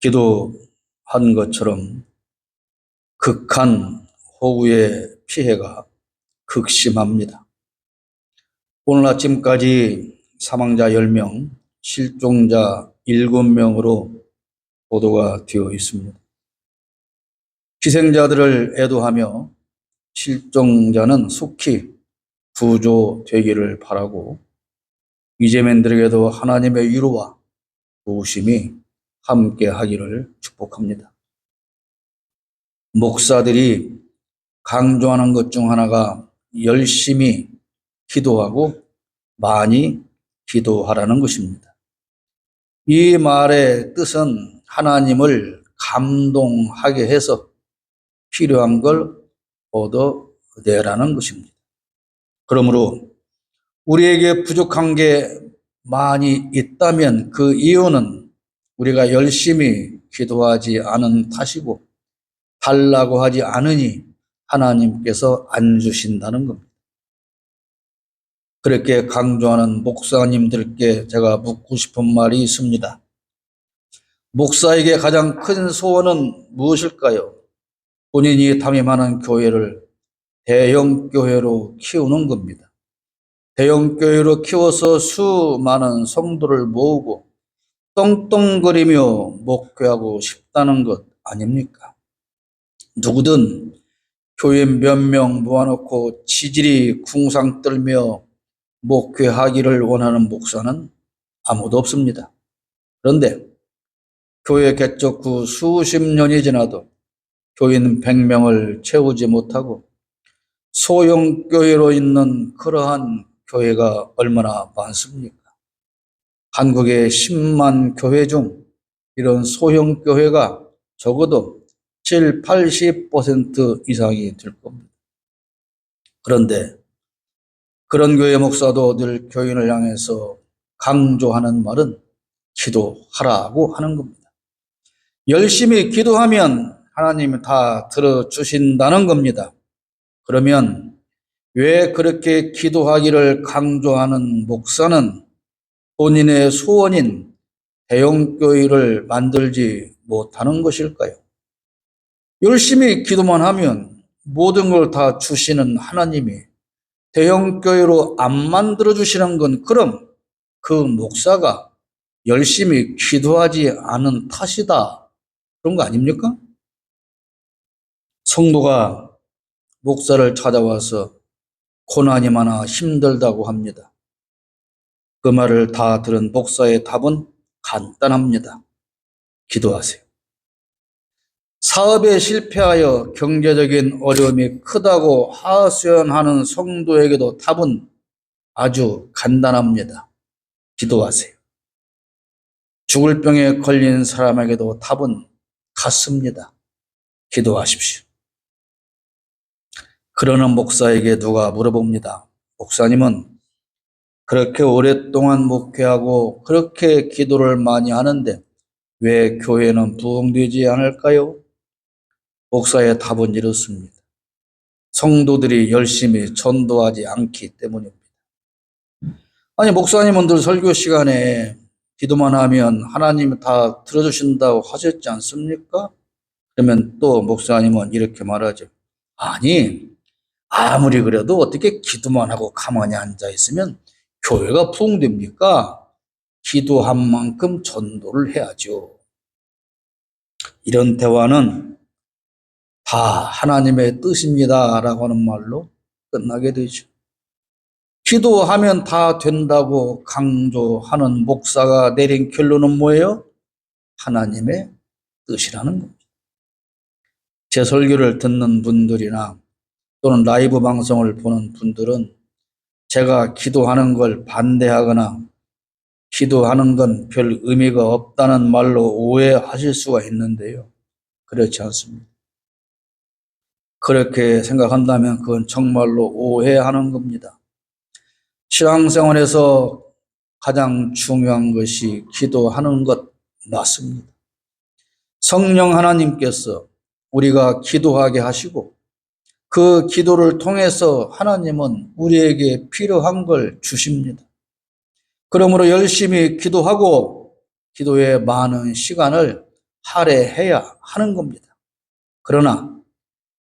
기도한 것처럼 극한 호우의 피해가 극심합니다. 오늘 아침까지 사망자 10명, 실종자 7명으로 보도가 되어 있습니다. 희생자들을 애도하며 실종자는 속히 구조되기를 바라고 이재민들에게도 하나님의 위로와 도우심이 함께 하기를 축복합니다. 목사들이 강조하는 것 중 하나가 열심히 기도하고 많이 기도하라는 것입니다. 이 말의 뜻은 하나님을 감동하게 해서 필요한 걸 얻어내라는 것입니다. 그러므로 우리에게 부족한 게 많이 있다면 그 이유는 우리가 열심히 기도하지 않은 탓이고 달라고 하지 않으니 하나님께서 안 주신다는 겁니다. 그렇게 강조하는 목사님들께 제가 묻고 싶은 말이 있습니다. 목사에게 가장 큰 소원은 무엇일까요? 본인이 담임하는 교회를 대형 교회로 키우는 겁니다. 대형 교회로 키워서 수많은 성도를 모으고 떵떵거리며 목회하고 싶다는 것 아닙니까? 누구든 교회 몇 명 모아놓고 지질이 궁상 떨며 목회하기를 원하는 목사는 아무도 없습니다. 그런데 교회 개척 후 수십 년이 지나도 교인 100명을 채우지 못하고 소형 교회로 있는 그러한 교회가 얼마나 많습니까? 한국의 10만 교회 중 이런 소형 교회가 적어도 7, 80% 이상이 될 겁니다. 그런데 그런 교회 목사도 늘 교인을 향해서 강조하는 말은 기도하라고 하는 겁니다. 열심히 기도하면 하나님이 다 들어주신다는 겁니다. 그러면 왜 그렇게 기도하기를 강조하는 목사는 본인의 소원인 대형교회를 만들지 못하는 것일까요? 열심히 기도만 하면 모든 걸 다 주시는 하나님이 대형교회로 안 만들어 주시는 건 그럼 그 목사가 열심히 기도하지 않은 탓이다. 그런 거 아닙니까? 성도가 목사를 찾아와서 고난이 많아 힘들다고 합니다. 그 말을 다 들은 목사의 답은 간단합니다. 기도하세요. 사업에 실패하여 경제적인 어려움이 크다고 하소연하는 성도에게도 답은 아주 간단합니다. 기도하세요. 죽을 병에 걸린 사람에게도 답은 같습니다. 기도하십시오. 그러는 목사에게 누가 물어봅니다. 목사님은 그렇게 오랫동안 목회하고 그렇게 기도를 많이 하는데 왜 교회는 부흥되지 않을까요? 목사의 답은 이렇습니다. 성도들이 열심히 전도하지 않기 때문입니다. 아니, 목사님은 늘 설교 시간에 기도만 하면 하나님이 다 들어주신다고 하셨지 않습니까? 그러면 또 목사님은 이렇게 말하죠. 아니, 아무리 그래도 어떻게 기도만 하고 가만히 앉아 있으면 교회가 부흥됩니까? 기도한 만큼 전도를 해야죠. 이런 대화는 다 하나님의 뜻입니다. 라고 하는 말로 끝나게 되죠. 기도하면 다 된다고 강조하는 목사가 내린 결론은 뭐예요? 하나님의 뜻이라는 겁니다. 제 설교를 듣는 분들이나 또는 라이브 방송을 보는 분들은 제가 기도하는 걸 반대하거나 기도하는 건 별 의미가 없다는 말로 오해하실 수가 있는데요. 그렇지 않습니다. 그렇게 생각한다면 그건 정말로 오해하는 겁니다. 신앙생활에서 가장 중요한 것이 기도하는 것 맞습니다. 성령 하나님께서 우리가 기도하게 하시고 그 기도를 통해서 하나님은 우리에게 필요한 걸 주십니다. 그러므로 열심히 기도하고 기도에 많은 시간을 할애해야 하는 겁니다. 그러나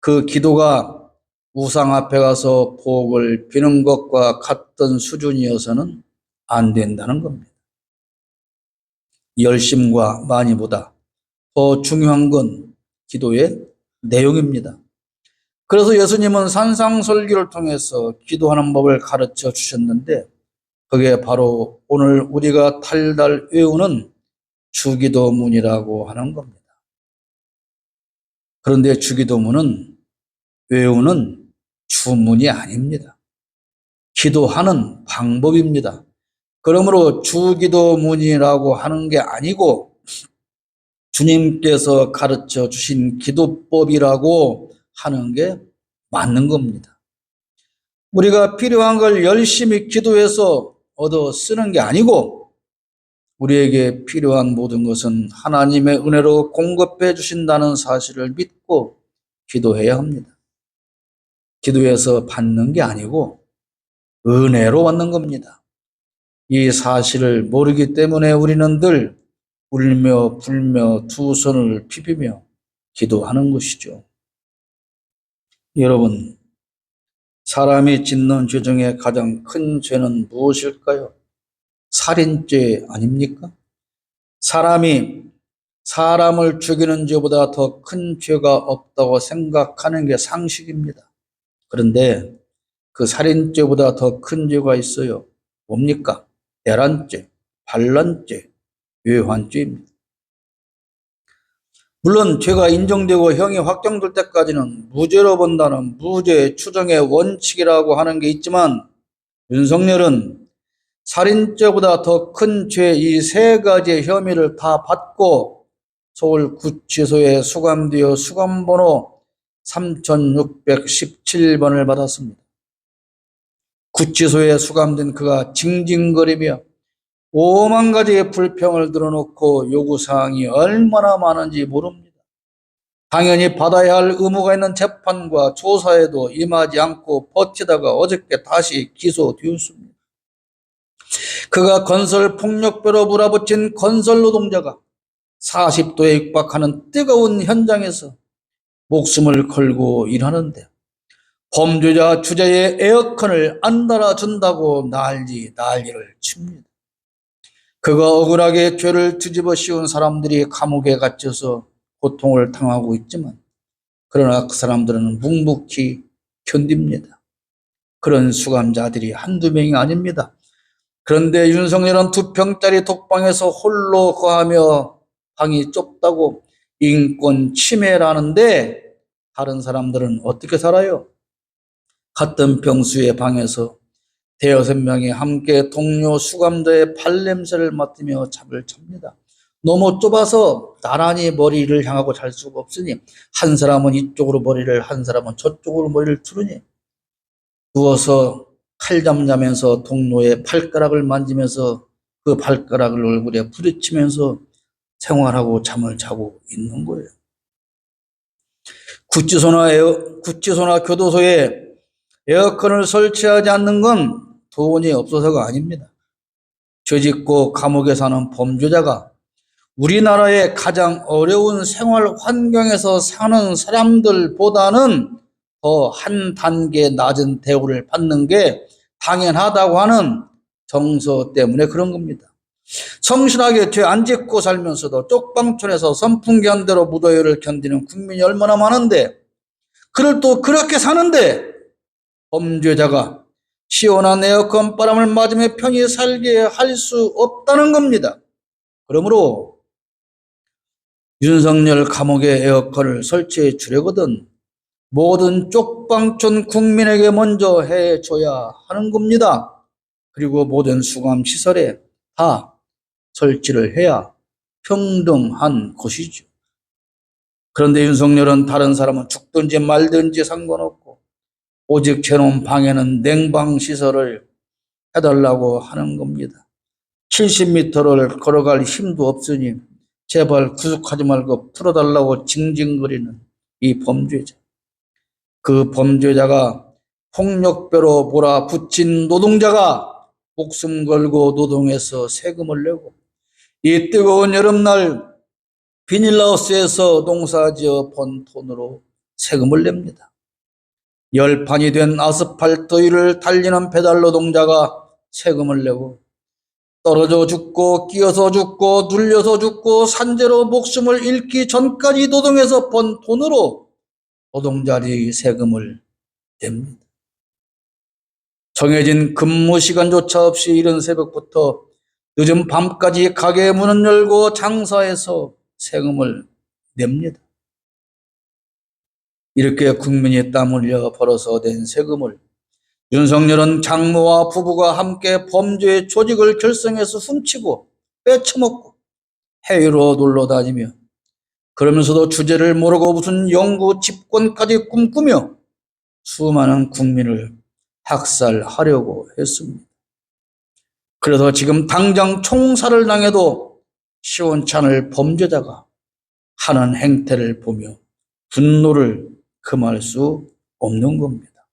그 기도가 우상 앞에 가서 복을 비는 것과 같던 수준이어서는 안 된다는 겁니다. 열심과 많이보다 더 중요한 건 기도의 내용입니다. 그래서 예수님은 산상설교를 통해서 기도하는 법을 가르쳐 주셨는데 그게 바로 오늘 우리가 탈달 외우는 주기도문이라고 하는 겁니다. 그런데 주기도문은 외우는 주문이 아닙니다. 기도하는 방법입니다. 그러므로 주기도문이라고 하는 게 아니고 주님께서 가르쳐 주신 기도법이라고 하는 게 맞는 겁니다. 우리가 필요한 걸 열심히 기도해서 얻어 쓰는 게 아니고 우리에게 필요한 모든 것은 하나님의 은혜로 공급해 주신다는 사실을 믿고 기도해야 합니다. 기도해서 받는 게 아니고 은혜로 받는 겁니다. 이 사실을 모르기 때문에 우리는 늘 울며 불며 두 손을 비비며 기도하는 것이죠. 여러분, 사람이 짓는 죄 중에 가장 큰 죄는 무엇일까요? 살인죄 아닙니까? 사람이 사람을 죽이는 죄보다 더 큰 죄가 없다고 생각하는 게 상식입니다. 그런데 그 살인죄보다 더 큰 죄가 있어요. 뭡니까? 대란죄, 반란죄, 외환죄입니다. 물론 죄가 인정되고 형이 확정될 때까지는 무죄로 본다는 무죄 추정의 원칙이라고 하는 게 있지만 윤석열은 살인죄보다 더 큰 죄 이 세 가지의 혐의를 다 받고 서울구치소에 수감되어 수감번호 3617번을 받았습니다. 구치소에 수감된 그가 징징거리며 오만 가지의 불평을 들어놓고 요구사항이 얼마나 많은지 모릅니다. 당연히 받아야 할 의무가 있는 재판과 조사에도 임하지 않고 버티다가 어저께 다시 기소되었습니다. 그가 건설 폭력배로 몰아붙인 건설 노동자가 40도에 육박하는 뜨거운 현장에서 목숨을 걸고 일하는데 범죄자 주제에 에어컨을 안 달아준다고 난리 난리를 칩니다. 그가 억울하게 죄를 뒤집어 씌운 사람들이 감옥에 갇혀서 고통을 당하고 있지만 그러나 그 사람들은 묵묵히 견딥니다. 그런 수감자들이 한두 명이 아닙니다. 그런데 윤석열은 두 평짜리 독방에서 홀로 거하며 방이 좁다고 인권 침해라는데 다른 사람들은 어떻게 살아요? 같은 평수의 방에서 대여섯 명이 함께 동료 수감자의 발냄새를 맡으며 잠을 잡니다. 너무 좁아서 나란히 머리를 향하고 잘 수가 없으니 한 사람은 이쪽으로 머리를 한 사람은 저쪽으로 머리를 두르니 누워서 칼잠 자면서 동료의 발가락을 만지면서 그 발가락을 얼굴에 부딪히면서 생활하고 잠을 자고 있는 거예요. 구치소나 에어, 구치소나 교도소에 에어컨을 설치하지 않는 건 돈이 없어서가 아닙니다. 죄짓고 감옥에 사는 범죄자가 우리나라의 가장 어려운 생활 환경에서 사는 사람들보다는 더 한 단계 낮은 대우를 받는 게 당연하다고 하는 정서 때문에 그런 겁니다. 성실하게 죄 안 짓고 살면서도 쪽방촌에서 선풍기 한 대로 무더위를 견디는 국민이 얼마나 많은데 그를 또 그렇게 사는데 범죄자가 시원한 에어컨 바람을 맞으며 편히 살게 할 수 없다는 겁니다. 그러므로 윤석열 감옥에 에어컨을 설치해 주려거든 모든 쪽방촌 국민에게 먼저 해줘야 하는 겁니다. 그리고 모든 수감 시설에 다 설치를 해야 평등한 것이죠. 그런데 윤석열은 다른 사람은 죽든지 말든지 상관없고 오직 제놈 방에는 냉방 시설을 해달라고 하는 겁니다. 70m를 걸어갈 힘도 없으니 제발 구속하지 말고 풀어달라고 징징거리는 이 범죄자. 그 범죄자가 폭력배로 몰아붙인 노동자가 목숨 걸고 노동해서 세금을 내고 이 뜨거운 여름날 비닐하우스에서 농사지어 번 돈으로 세금을 냅니다. 열판이 된 아스팔트 위를 달리는 배달 노동자가 세금을 내고 떨어져 죽고 끼어서 죽고 눌려서 죽고 산재로 목숨을 잃기 전까지 노동해서 번 돈으로 노동자들이 세금을 냅니다. 정해진 근무 시간조차 없이 이른 새벽부터 늦은 밤까지 가게 문을 열고 장사해서 세금을 냅니다. 이렇게 국민이 땀 흘려 벌어서 낸 세금을 윤석열은 장모와 부부가 함께 범죄의 조직을 결성해서 훔치고 빼쳐먹고 해외로 놀러 다니며 그러면서도 주제를 모르고 무슨 영구 집권까지 꿈꾸며 수많은 국민을 학살하려고 했습니다. 그래서 지금 당장 총살을 당해도 시원찮을 범죄자가 하는 행태를 보며 분노를 금할 수 없는 겁니다.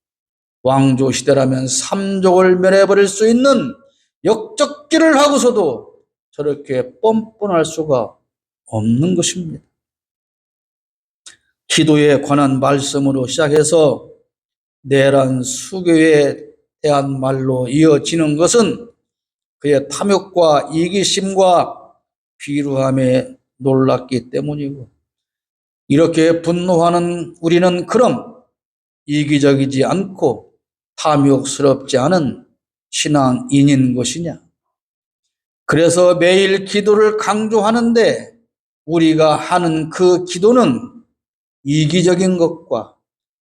왕조 시대라면 삼족을 멸해버릴 수 있는 역적기를 하고서도 저렇게 뻔뻔할 수가 없는 것입니다. 기도에 관한 말씀으로 시작해서 내란 수교에 대한 말로 이어지는 것은 그의 탐욕과 이기심과 비루함에 놀랐기 때문이고 이렇게 분노하는 우리는 그럼 이기적이지 않고 탐욕스럽지 않은 신앙인인 것이냐? 그래서 매일 기도를 강조하는데 우리가 하는 그 기도는 이기적인 것과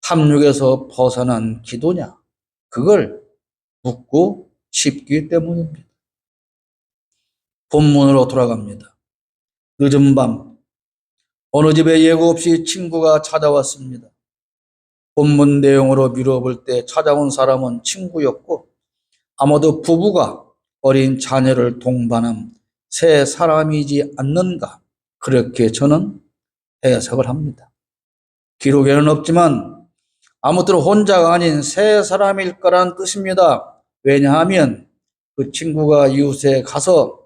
탐욕에서 벗어난 기도냐? 그걸 묻고 싶기 때문입니다. 본문으로 돌아갑니다. 늦은 밤, 어느 집에 예고 없이 친구가 찾아왔습니다. 본문 내용으로 미뤄볼 때 찾아온 사람은 친구였고, 아마도 부부가 어린 자녀를 동반한 새 사람이지 않는가, 그렇게 저는 해석을 합니다. 기록에는 없지만, 아무튼 혼자가 아닌 새 사람일 거란 뜻입니다. 왜냐하면 그 친구가 이웃에 가서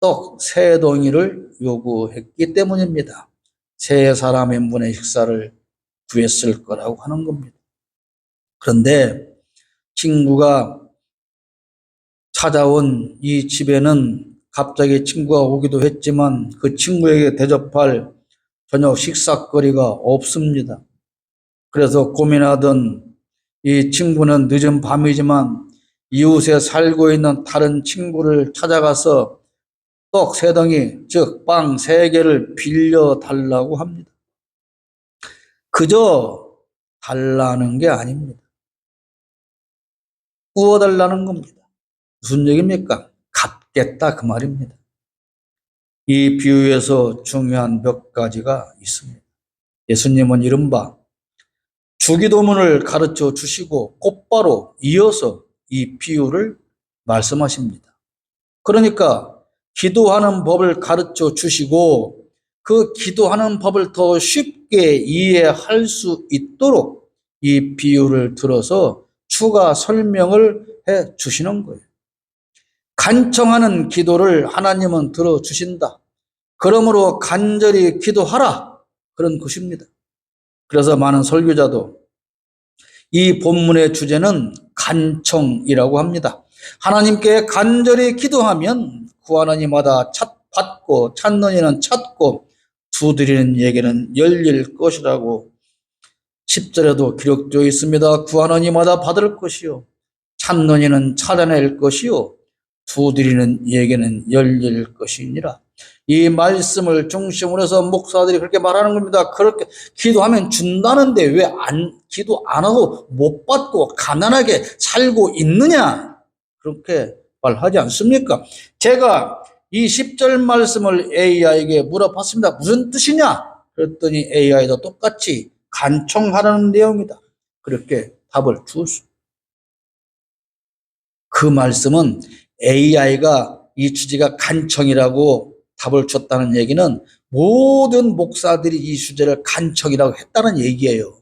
떡 세 덩이를 요구했기 때문입니다. 세 사람의 문의 식사를 구했을 거라고 하는 겁니다. 그런데 친구가 찾아온 이 집에는 갑자기 친구가 오기도 했지만 그 친구에게 대접할 저녁 식사거리가 없습니다. 그래서 고민하던 이 친구는 늦은 밤이지만 이웃에 살고 있는 다른 친구를 찾아가서 떡 세 덩이, 즉 빵 세 개를 빌려 달라고 합니다. 그저 달라는 게 아닙니다. 구워달라는 겁니다. 무슨 얘기입니까? 갚겠다 그 말입니다. 이 비유에서 중요한 몇 가지가 있습니다. 예수님은 이른바 주기도문을 가르쳐 주시고 곧바로 이어서 이 비유를 말씀하십니다. 그러니까 기도하는 법을 가르쳐 주시고 그 기도하는 법을 더 쉽게 이해할 수 있도록 이 비유를 들어서 추가 설명을 해 주시는 거예요. 간청하는 기도를 하나님은 들어주신다. 그러므로 간절히 기도하라. 그런 것입니다. 그래서 많은 설교자도 이 본문의 주제는 간청이라고 합니다. 하나님께 간절히 기도하면 구하는 이마다 찾, 받고 찾는 이는 찾고 두드리는 얘기는 열릴 것이라고 10절에도 기록되어 있습니다. 구하는 이마다 받을 것이요 찾는 이는 찾아낼 것이요 두드리는 얘기는 열릴 것이니라. 이 말씀을 중심으로 해서 목사들이 그렇게 말하는 겁니다. 그렇게 기도하면 준다는데 왜 안, 기도 안 하고 못 받고 가난하게 살고 있느냐? 그렇게 말하지 않습니까? 제가 이 10절 말씀을 AI에게 물어봤습니다. 무슨 뜻이냐? 그랬더니 AI도 똑같이 간청하라는 내용이다. 그렇게 답을 주었습니다. 그 말씀은 AI가 이 주제가 간청이라고 답을 줬다는 얘기는 모든 목사들이 이 주제를 간청이라고 했다는 얘기예요.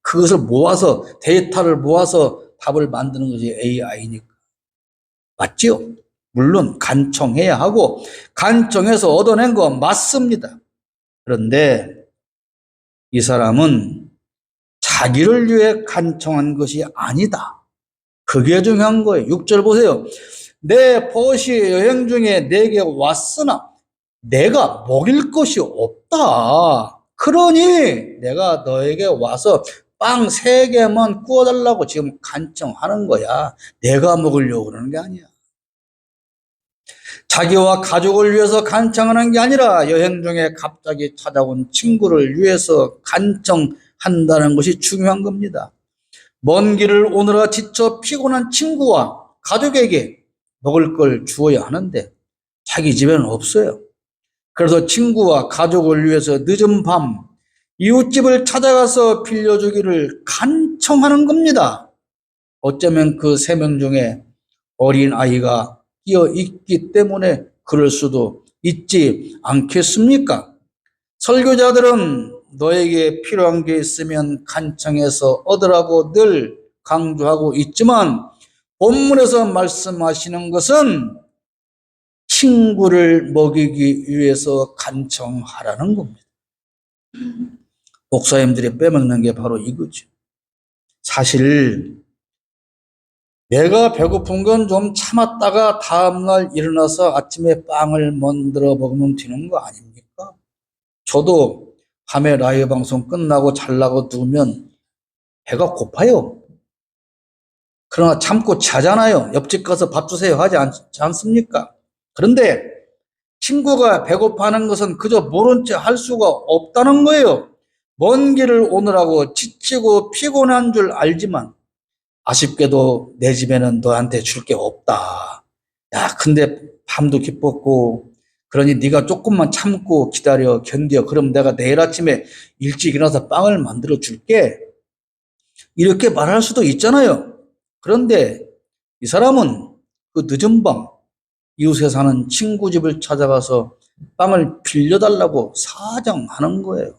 그것을 모아서 데이터를 모아서 답을 만드는 것이 AI니까. 맞지요? 물론 간청해야 하고 간청해서 얻어낸 건 맞습니다. 그런데 이 사람은 자기를 위해 간청한 것이 아니다. 그게 중요한 거예요. 6절 보세요. 내 벗이 여행 중에 내게 왔으나 내가 먹일 것이 없다. 그러니 내가 너에게 와서 빵 세 개만 구워달라고 지금 간청하는 거야. 내가 먹으려고 그러는 게 아니야. 자기와 가족을 위해서 간청하는 게 아니라 여행 중에 갑자기 찾아온 친구를 위해서 간청한다는 것이 중요한 겁니다. 먼 길을 오느라 지쳐 피곤한 친구와 가족에게 먹을 걸 주어야 하는데 자기 집에는 없어요. 그래서 친구와 가족을 위해서 늦은 밤 이웃집을 찾아가서 빌려주기를 간청하는 겁니다. 어쩌면 그 세 명 중에 어린 아이가 끼어 있기 때문에 그럴 수도 있지 않겠습니까? 설교자들은 너에게 필요한 게 있으면 간청해서 얻으라고 늘 강조하고 있지만 본문에서 말씀하시는 것은 친구를 먹이기 위해서 간청하라는 겁니다. 목사님들이 빼먹는 게 바로 이거죠. 사실 내가 배고픈 건 좀 참았다가 다음날 일어나서 아침에 빵을 만들어 먹으면 되는 거 아닙니까? 저도 밤에 라이브 방송 끝나고 잘라고 누우면 배가 고파요. 그러나 참고 자잖아요. 옆집 가서 밥 주세요 하지 않, 않습니까? 그런데 친구가 배고파하는 것은 그저 모른 채 할 수가 없다는 거예요. 먼 길을 오느라고 지치고 피곤한 줄 알지만 아쉽게도 내 집에는 너한테 줄 게 없다. 야, 근데 밤도 기뻤고 그러니 네가 조금만 참고 기다려 견뎌. 그럼 내가 내일 아침에 일찍 일어나서 빵을 만들어 줄게. 이렇게 말할 수도 있잖아요. 그런데 이 사람은 그 늦은 밤 이웃에 사는 친구 집을 찾아가서 빵을 빌려달라고 사정하는 거예요.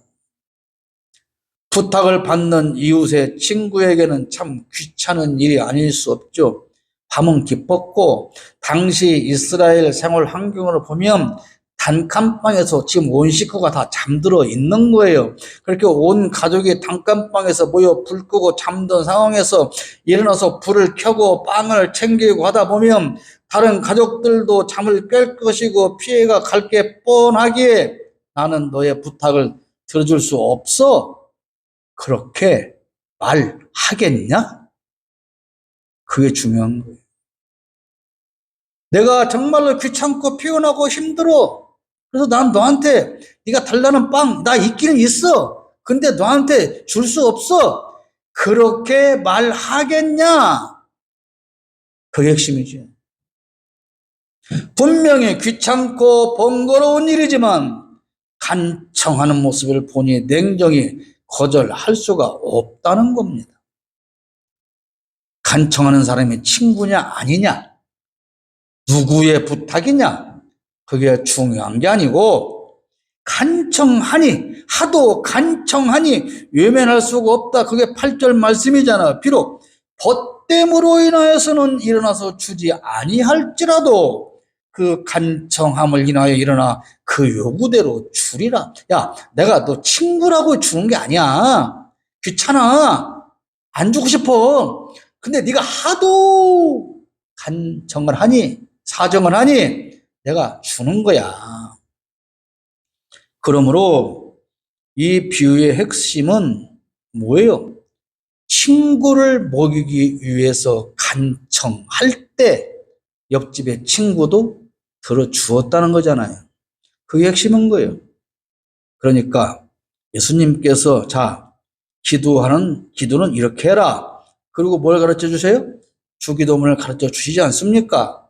부탁을 받는 이웃의 친구에게는 참 귀찮은 일이 아닐 수 없죠. 밤은 깊었고 당시 이스라엘 생활 환경으로 보면 단칸방에서 지금 온 식구가 다 잠들어 있는 거예요. 그렇게 온 가족이 단칸방에서 모여 불 끄고 잠든 상황에서 일어나서 불을 켜고 빵을 챙기고 하다 보면 다른 가족들도 잠을 깰 것이고 피해가 갈 게 뻔하기에 나는 너의 부탁을 들어줄 수 없어. 그렇게 말하겠냐? 그게 중요한 거예요. 내가 정말로 귀찮고 피곤하고 힘들어. 그래서 난 너한테 네가 달라는 빵 나 있기는 있어. 근데 너한테 줄 수 없어. 그렇게 말하겠냐? 그게 핵심이지. 분명히 귀찮고 번거로운 일이지만 간청하는 모습을 보니 냉정히 거절할 수가 없다는 겁니다. 간청하는 사람이 친구냐 아니냐 누구의 부탁이냐 그게 중요한 게 아니고 간청하니 하도 간청하니 외면할 수가 없다 그게 8절 말씀이잖아 비록 벗됨으로 인하여서는 일어나서 주지 아니할지라도 그 간청함을 인하여 일어나 그 요구대로 주리라. 야, 내가 너 친구라고 주는 게 아니야. 귀찮아. 안 주고 싶어. 근데 네가 하도 간청을 하니, 사정을 하니 내가 주는 거야. 그러므로 이 비유의 핵심은 뭐예요? 친구를 먹이기 위해서 간청할 때 옆집의 친구도 들어주었다는 거잖아요. 그게 핵심인 거예요. 그러니까 예수님께서 자, 기도하는 기도는 이렇게 해라. 그리고 뭘 가르쳐 주세요? 주기도문을 가르쳐 주시지 않습니까?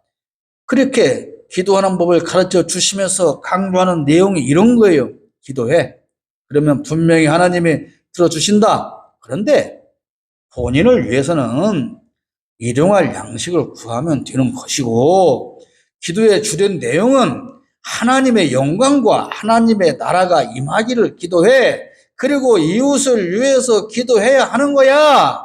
그렇게 기도하는 법을 가르쳐 주시면서 강조하는 내용이 이런 거예요. 기도해. 그러면 분명히 하나님이 들어주신다. 그런데 본인을 위해서는 일용할 양식을 구하면 되는 것이고 기도의 주된 내용은 하나님의 영광과 하나님의 나라가 임하기를 기도해. 그리고 이웃을 위해서 기도해야 하는 거야.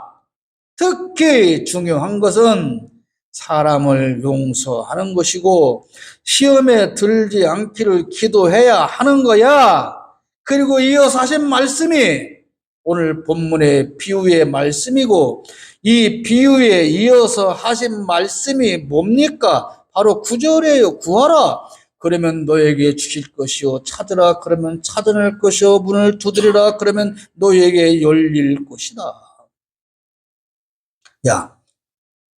특히 중요한 것은 사람을 용서하는 것이고 시험에 들지 않기를 기도해야 하는 거야. 그리고 이어서 하신 말씀이 오늘 본문의 비유의 말씀이고 이 비유에 이어서 하신 말씀이 뭡니까? 바로 구절이에요. 구하라. 그러면 너에게 주실 것이요. 찾으라. 그러면 찾아낼 것이요. 문을 두드리라. 그러면 너에게 열릴 것이다. 야,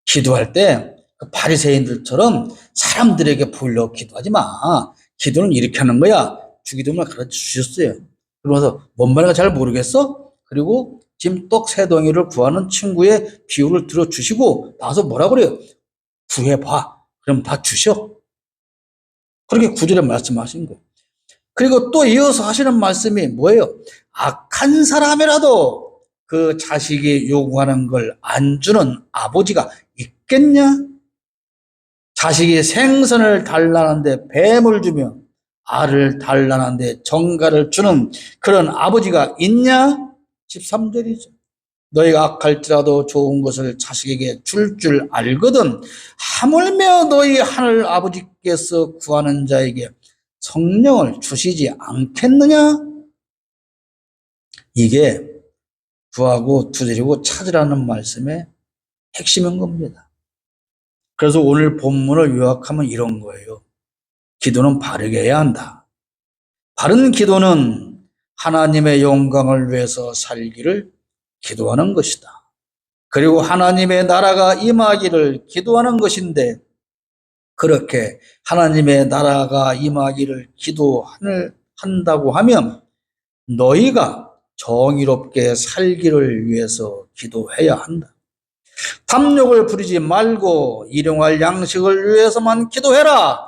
기도할 때 그 바리새인들처럼 사람들에게 보려 기도하지 마. 기도는 이렇게 하는 거야. 주기도문을 가르쳐 주셨어요. 그러면서 뭔 말인가 잘 모르겠어? 그리고 지금 떡세 덩이를 구하는 친구의 비유를 들어주시고 나와서 뭐라 그래요? 구해봐. 그럼 다 주셔. 그렇게 구절에 말씀하신 거예요. 그리고 또 이어서 하시는 말씀이 뭐예요? 악한 사람이라도 그 자식이 요구하는 걸 안 주는 아버지가 있겠냐? 자식이 생선을 달라는데 뱀을 주며 알을 달라는데 정가를 주는 그런 아버지가 있냐? 13절이죠. 너희가 악할지라도 좋은 것을 자식에게 줄 줄 알거든 하물며 너희 하늘 아버지께서 구하는 자에게 성령을 주시지 않겠느냐? 이게 구하고 두드리고 찾으라는 말씀의 핵심인 겁니다. 그래서 오늘 본문을 요약하면 이런 거예요. 기도는 바르게 해야 한다. 바른 기도는 하나님의 영광을 위해서 살기를 기도하는 것이다. 그리고 하나님의 나라가 임하기를 기도하는 것인데 그렇게 하나님의 나라가 임하기를 기도한다고 하면 너희가 정의롭게 살기를 위해서 기도해야 한다. 탐욕을 부리지 말고 일용할 양식을 위해서만 기도해라.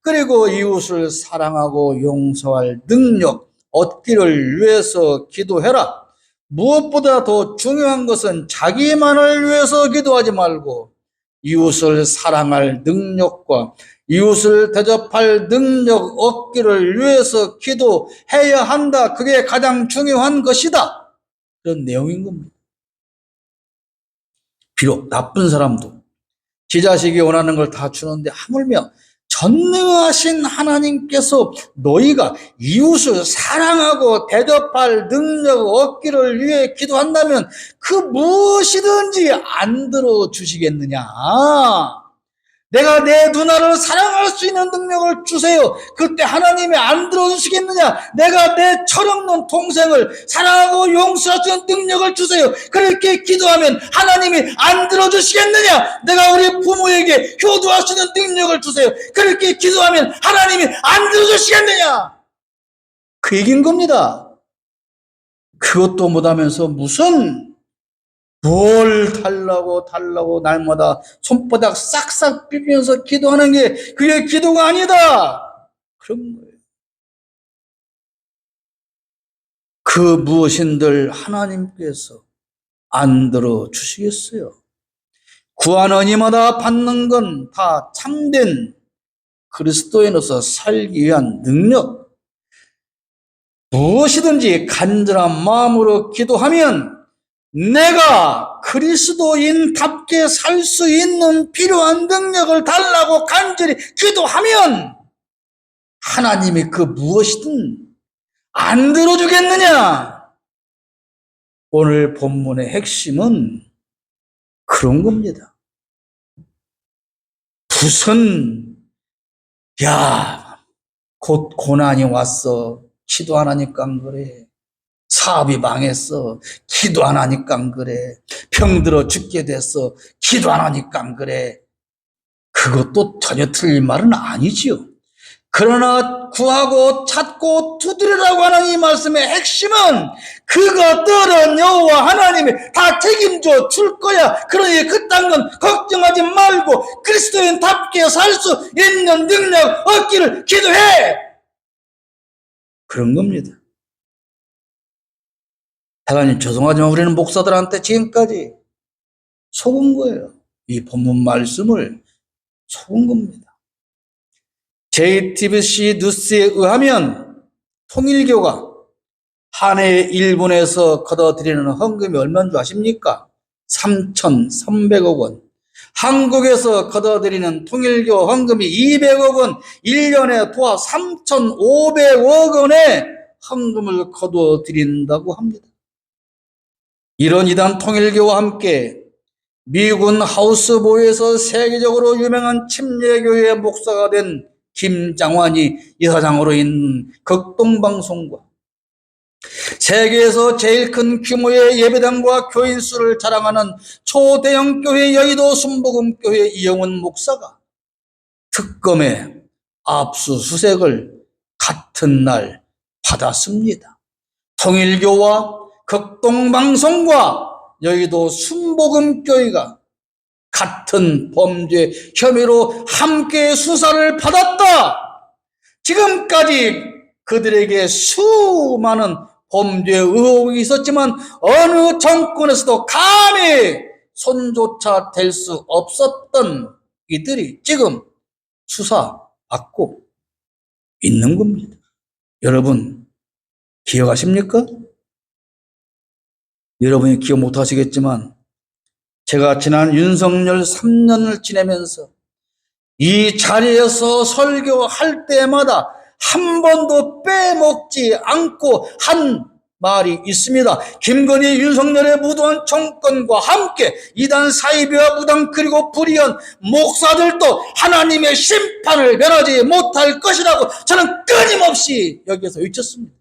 그리고 이웃을 사랑하고 용서할 능력 얻기를 위해서 기도해라. 무엇보다 더 중요한 것은 자기만을 위해서 기도하지 말고 이웃을 사랑할 능력과 이웃을 대접할 능력 얻기를 위해서 기도해야 한다. 그게 가장 중요한 것이다. 그런 내용인 겁니다. 비록 나쁜 사람도 지 자식이 원하는 걸 다 주는데 하물며 전능하신 하나님께서 너희가 이웃을 사랑하고 대접할 능력 얻기를 위해 기도한다면 그 무엇이든지 안 들어주시겠느냐? 내가 내 누나를 사랑할 수 있는 능력을 주세요. 그때 하나님이 안 들어주시겠느냐? 내가 내 철없는 동생을 사랑하고 용서할 수 있는 능력을 주세요. 그렇게 기도하면 하나님이 안 들어주시겠느냐? 내가 우리 부모에게 효도할 수 있는 능력을 주세요. 그렇게 기도하면 하나님이 안 들어주시겠느냐? 그 얘기인 겁니다. 그것도 못하면서 무슨 뭘 달라고 달라고 날마다 손바닥 싹싹 비비면서 기도하는 게 그게 기도가 아니다. 그런 거예요. 그 무엇인들 하나님께서 안 들어 주시겠어요. 구하는 이마다 받는 건 다 참된 그리스도인으로서 살기 위한 능력. 무엇이든지 간절한 마음으로 기도하면 내가 그리스도인답게 살 수 있는 필요한 능력을 달라고 간절히 기도하면 하나님이 그 무엇이든 안 들어주겠느냐? 오늘 본문의 핵심은 그런 겁니다. 무슨, 야, 곧 고난이 왔어. 기도 안 하니까 안 그래. 사업이 망했어. 기도 안 하니까 안 그래. 병들어 죽게 됐어. 기도 안 하니까 안 그래. 그것도 전혀 틀린 말은 아니지요. 그러나 구하고 찾고 두드리라고 하는 이 말씀의 핵심은 그것들은 여호와 하나님이 다 책임져 줄 거야. 그러니 그딴 건 걱정하지 말고 그리스도인답게 살 수 있는 능력 얻기를 기도해. 그런 겁니다. 하나님 죄송하지만 우리는 목사들한테 지금까지 속은 거예요. 이 본문 말씀을 속은 겁니다. JTBC 뉴스에 의하면 통일교가 한 해 일본에서 걷어들이는 헌금이 얼마인 줄 아십니까? 3,300억 원. 한국에서 걷어들이는 통일교 헌금이 200억 원, 1년에 도합 3,500억 원의 헌금을 드린다고 합니다. 이런 이단 통일교와 함께 미군 하우스보에서 세계적으로 유명한 침례교회 목사가 된 김장환이 이사장으로 있는 극동방송과 세계에서 제일 큰 규모의 예배당과 교인 수를 자랑하는 초대형 교회 여의도 순복음교회 이영훈 목사가 특검의 압수수색을 같은 날 받았습니다. 통일교와 극동방송과 여의도 순복음교회가 같은 범죄 혐의로 함께 수사를 받았다. 지금까지 그들에게 수많은 범죄 의혹이 있었지만 어느 정권에서도 감히 손조차 될 수 없었던 이들이 지금 수사받고 있는 겁니다. 여러분 기억하십니까? 여러분이 기억 못 하시겠지만 제가 지난 윤석열 3년을 지내면서 이 자리에서 설교할 때마다 한 번도 빼먹지 않고 한 말이 있습니다. 김건희 윤석열의 무도한 정권과 함께 이단 사이비와 무당 그리고 불의한 목사들도 하나님의 심판을 면하지 못할 것이라고 저는 끊임없이 여기서 외쳤습니다.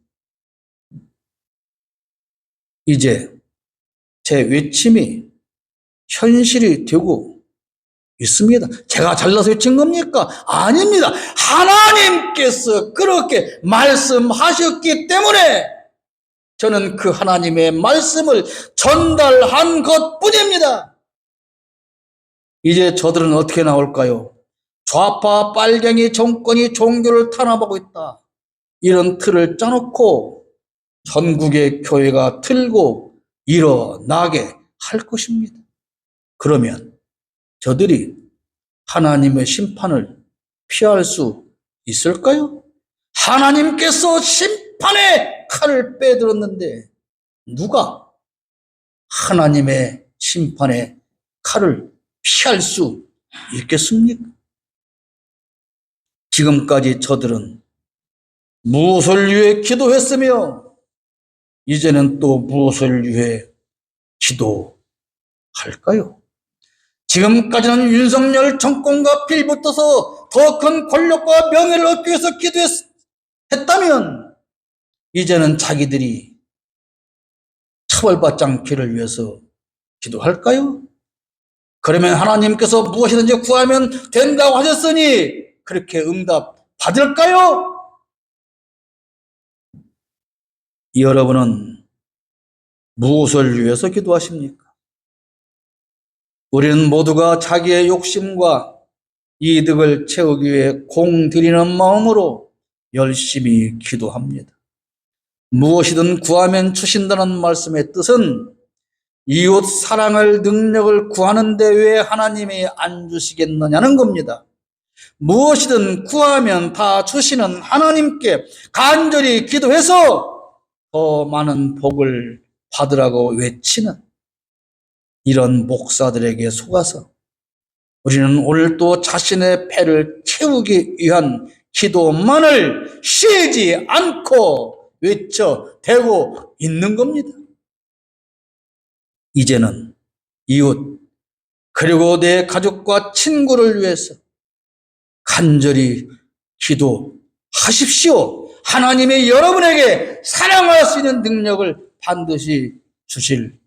이제 제 외침이 현실이 되고 있습니다. 제가 잘나서 외친 겁니까? 아닙니다. 하나님께서 그렇게 말씀하셨기 때문에 저는 그 하나님의 말씀을 전달한 것 뿐입니다. 이제 저들은 어떻게 나올까요? 좌파 빨갱이 정권이 종교를 탄압하고 있다. 이런 틀을 짜놓고 전국의 교회가 틀고 일어나게 할 것입니다. 그러면 저들이 하나님의 심판을 피할 수 있을까요? 하나님께서 심판의 칼을 빼들었는데 누가 하나님의 심판의 칼을 피할 수 있겠습니까? 지금까지 저들은 무엇을 위해 기도했으며 이제는 또 무엇을 위해 기도할까요? 지금까지는 윤석열 정권과 빌붙어서 더 큰 권력과 명예를 얻기 위해서 기도했다면 이제는 자기들이 처벌받지 않기를 위해서 기도할까요? 그러면 하나님께서 무엇이든지 구하면 된다고 하셨으니 그렇게 응답 받을까요? 여러분은 무엇을 위해서 기도하십니까? 우리는 모두가 자기의 욕심과 이득을 채우기 위해 공들이는 마음으로 열심히 기도합니다. 무엇이든 구하면 주신다는 말씀의 뜻은 이웃 사랑할 능력을 구하는데 왜 하나님이 안 주시겠느냐는 겁니다. 무엇이든 구하면 다 주시는 하나님께 간절히 기도해서 더 많은 복을 받으라고 외치는 이런 목사들에게 속아서 우리는 오늘도 자신의 패를 채우기 위한 기도만을 쉬지 않고 외쳐대고 있는 겁니다. 이제는 이웃, 그리고 내 가족과 친구를 위해서 간절히 기도하십시오. 하나님이 여러분에게 사랑할 수 있는 능력을 반드시 주실.